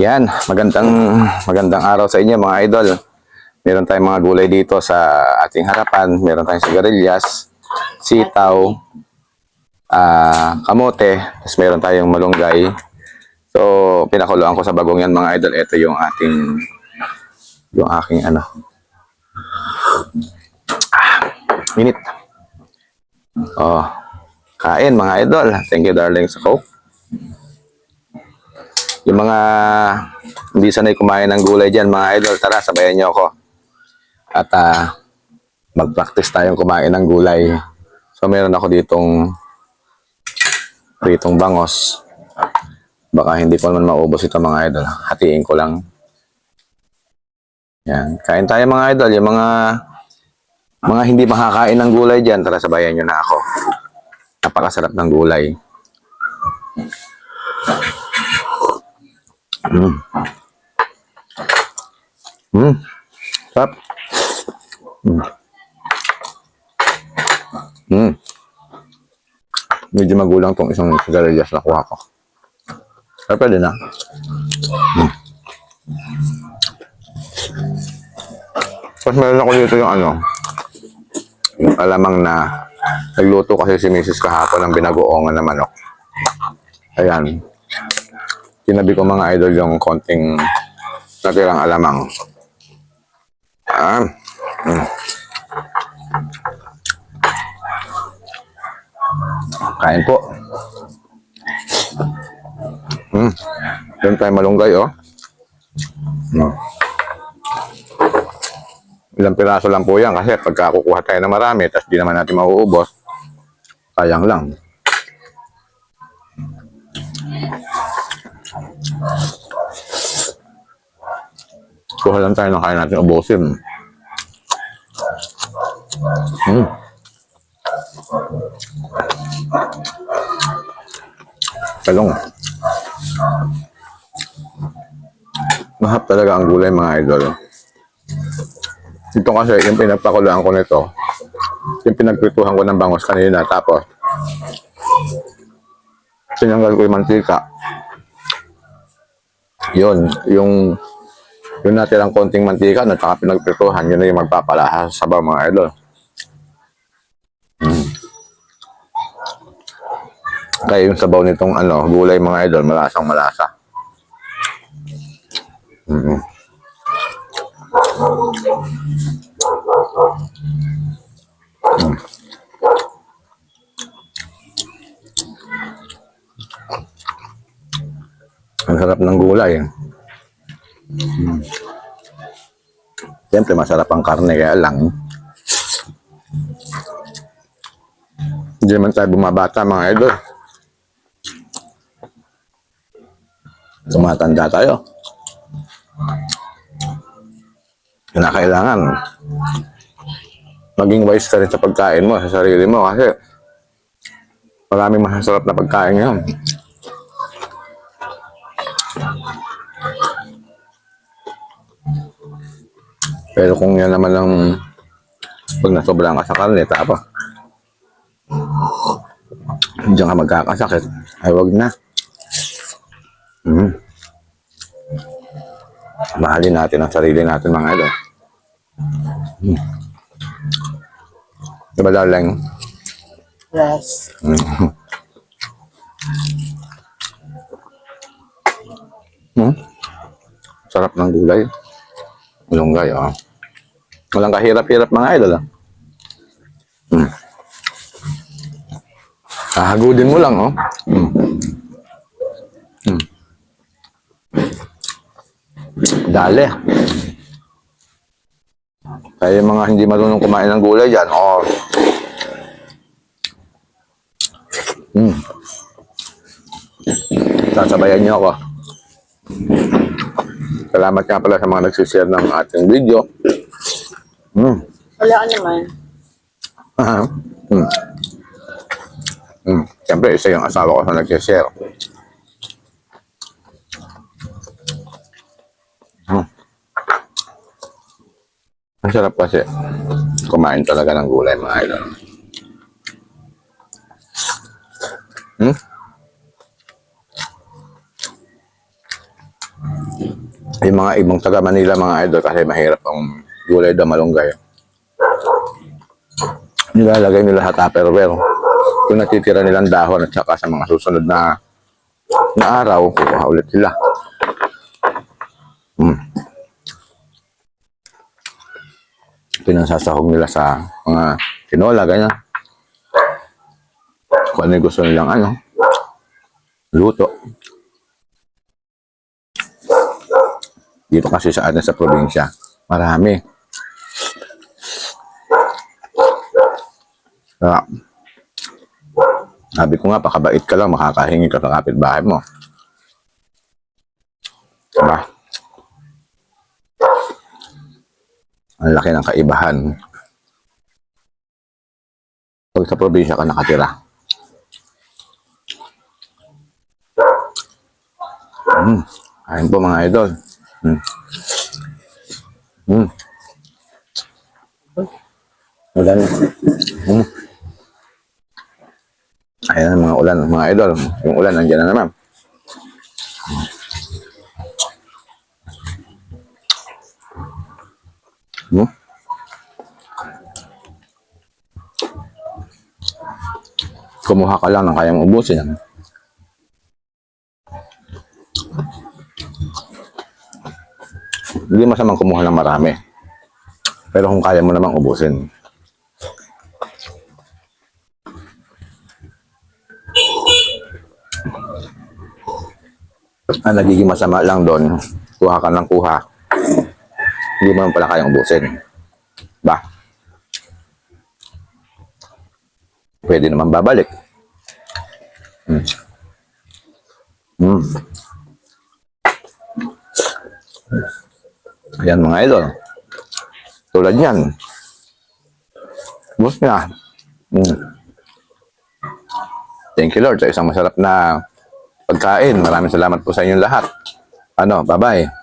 Yan, magandang magandang araw sa inyo mga idol. Meron tayong mga gulay dito sa ating harapan. Meron tayong sigarilyas, sitaw, ah, kamote, tapos meron tayong malunggay. So, pinakuluan ko sa bagong yan mga idol. Ito yung ating yung aking ano. Ah, minute. Oh, kain mga idol. Thank you darling sa coke. Yung mga hindi sanay kumain ng gulay dyan, mga idol, tara, sabayan niyo ako. At ah, mag-practice tayong kumain ng gulay. So, meron ako ditong pritong bangos. Baka hindi ko naman maubos ito, mga idol. Hatiin ko lang. Yan. Kain tayo, mga idol. Yung mga mga hindi makakain ng gulay dyan, tara, sabayan niyo na ako. Napakasarap ng gulay. Mm. Mm. Sarap. Mm. Mm. Medyo magulang tong isang sigarilyas na kuha ko. Pero pwede na. Mm. Tapos meron ako dito yung ano, yung alamang na nagluto kasi si Mrs. kahapon ng binagoongan na manok. Ayan tinabi ko mga idol yung konting natirang alamang. Ah. Mm. Kain po. Hmm. Doon tayo malunggay, oh. Hmm. Ilang piraso lang po yan kasi pagka kukuha tayo na marami, tapos di naman natin mauubos, sayang lang. Kuha lang tayo ng kaya natin ubusin. Hmm. Talong. Mahap talaga ang gulay mga idol. Ito kasi yung pinagpakulaan ko nito, yung pinagprituhan ko ng bangos kanina, tapos tinanggal ko yung mantika. Yun, yung yung natirang konting mantika na saka pinagprituhan, yun na yung magpapalahas sa sabaw mga idol. Mm. Kaya yung sabaw nitong ano, gulay mga idol, malasang malasa. Mm. Mm. Ang sarap ng gulay. Hmm. Siyempre, masarap ang karne, kaya lang. Hindi naman tayo bumabata, mga idol. Tumatanda tayo. Kinakailangan maging wise ka rin sa pagkain mo, sa sarili mo, kasi maraming masasarap na pagkain ngayon. Pero kung yan naman ang pag nasobrahan ka sa karne, tapa. Diyan ka magkakasakit. Ay, wag na. Hmm. Mahalin natin ang sarili natin, mga idol. Hmm. Diba, darling? Yes. Hmm. Hmm? Sarap ng gulay. Malunggay, oh. Walang kahirap-hirap mga idol, ah. Hmm. Hahagudin mo lang, oh. Hmm. Hmm. Dali. Kaya yung mga hindi marunong kumain ng gulay dyan, oh. Hmm. Sasabayan niyo ako. Salamat nga pala sa mga nagsishare ng ating video. Wala ka naman. Aha. Hmm. Hmm. Siyempre, isa yung asawa ko sa nagsishare. Hmm. Ang sarap kasi. Kumain talaga ng gulay, mga idol. Hmm? Yung mga ibang taga Manila mga idol kasi mahirap ang gulay na malunggay. Nilalagay nila sa tupperware. Kung natitira nilang dahon at saka sa mga susunod na na araw, kukuha ulit sila. Mm. Pinagsasahog nila sa mga tinola, ganyan. Kung ano yung gusto nilang ano, luto. Dito kasi sa atin sa probinsya, marami. Kaya, sabi ko nga, pakabait ka lang, makakahingi ka sa kapitbahay mo. Diba? Ang laki ng kaibahan. Pag sa probinsya ka nakatira. Mm. Ayun po mga idol. Mm. Mm. Ulan. Mm. Ayan mga ulan, mga idol. Yung ulan, nandiyan na naman. Hmm? Kumuha ka lang ng kayang ubusin. Hindi masamang kumuha ng marami. Pero kung kaya mo namang ubusin. Ang nagiging masama lang doon, kuha ka ng kuha. Hindi mo pala kayang ubusin. Ba? Pwede naman babalik. Hmm. Hmm. Ayan mga idol. Tulad yan. Bus niya. Hmm. Thank you Lord sa isang masarap na pagkain. Maraming salamat po sa inyong lahat. Ano, bye-bye.